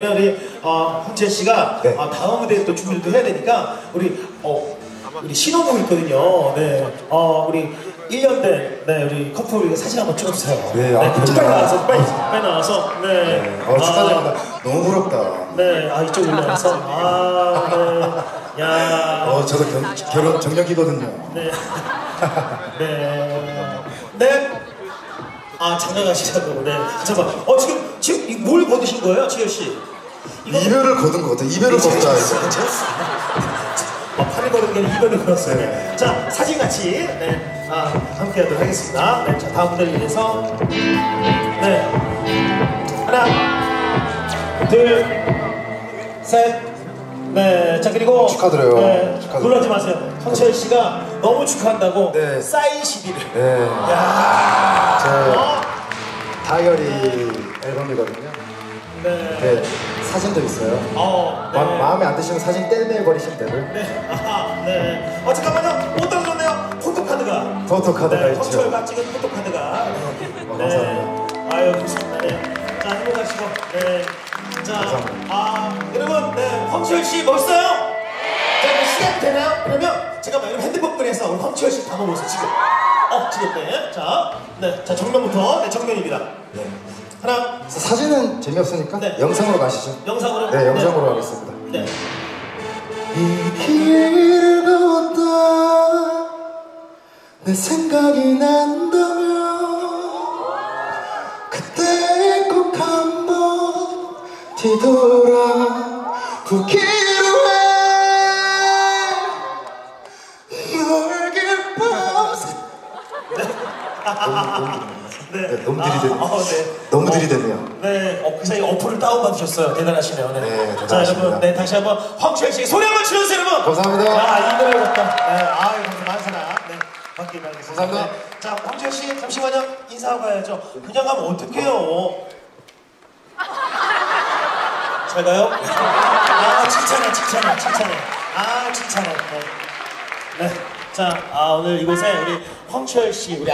우리 어, 황채 씨가 네. 아, 다음 무대에 또 준비를 또 해야 되니까 우리 어 우리 신혼부부 있거든요. 네. 어 우리 1년 된 네, 우리 커플 우리 사진 한번 찍어주세요. 네, 아, 빨리 그럼요. 나와서 빨리 빨리 나와서 네. 네. 어, 축하드립니다. 너무 부럽다. 네, 아 이쪽 올라와서 아 네. 야. 어, 저도 결, 결혼 정력이거든요. 네. 네. 네. 아 장가 가시자고. 네. 잠깐. 어 지금 지금 이뭘 거두신 거예요, 지효 씨? 이거 이별을 거둔 것 같아. 이별을 걷다 이거. 어, 팔을 걸은 게 이별을 걸었어요. 네. 자 사진 같이 네, 아, 함께 하도록 하겠습니다. 네, 자 다음 무대를 위해서 네 하나 둘 셋. 네, 자 그리고 축하드려요. 네, 축하드려요. 놀라지 마세요. 성철 씨가 너무 축하한다고 네. 사인 CD를. 네. 야? 다이어리 앨범이거든요. 네. 네. 사진도 있어요. 어, 네. 마, 마음에 안 드시면 사진 떼내버리시면 되고요. 네, 아하, 네. 어 잠깐만요. 못 떨어졌네요. 포토카드가. 포토카드가 네, 있죠. 성철과 찍은 포토카드가. 어, 감사합니다. 아유, 좋습니다. 네. 자, 행복하시고. 네. 자, 감사합니다. 아, 여러분, 네. 황철 씨 멋있어요? 자, 이제 시간 되나요? 그러면 잠깐만, 여러분 핸드폰 꺼내서 우리 황철 씨 담아보세요, 지금. 어, 지금, 네. 자, 네. 자, 정면부터. 네, 정면입니다. 네. 하나, 사진은 재미없으니까 네. 영상으로 가시죠. 영상으로. 네, 영상으로 하겠습니다. 네. 이 길을 걷다 내 생각이 난다면 그때 꼭 한번 뒤돌아 보기 네, 너무 들이댔 아, 어, 네. 너무 어, 들이댔네요. 네, 어, 그 사이 어플을 다운받으셨어요. 대단하시네요. 네. 네, 자, 대단하십니다. 여러분, 네, 다시 한번 황철 씨 소리 한번 질러주세요, 여러분. 감사합니다. 자, 이 노래 좋다. 네, 아유, 감사 만사나. 네, 받길 바라겠습니다. 감사합니다. 네. 자, 황철 씨, 잠시만요. 인사하고 가야죠. 그냥 가면 어떡해요. 잘 가요? 아, 칭찬해, 칭찬해, 칭찬해. 아, 칭찬해. 네. 네. 자, 아, 오늘 이곳에 우리 황철 씨, 우리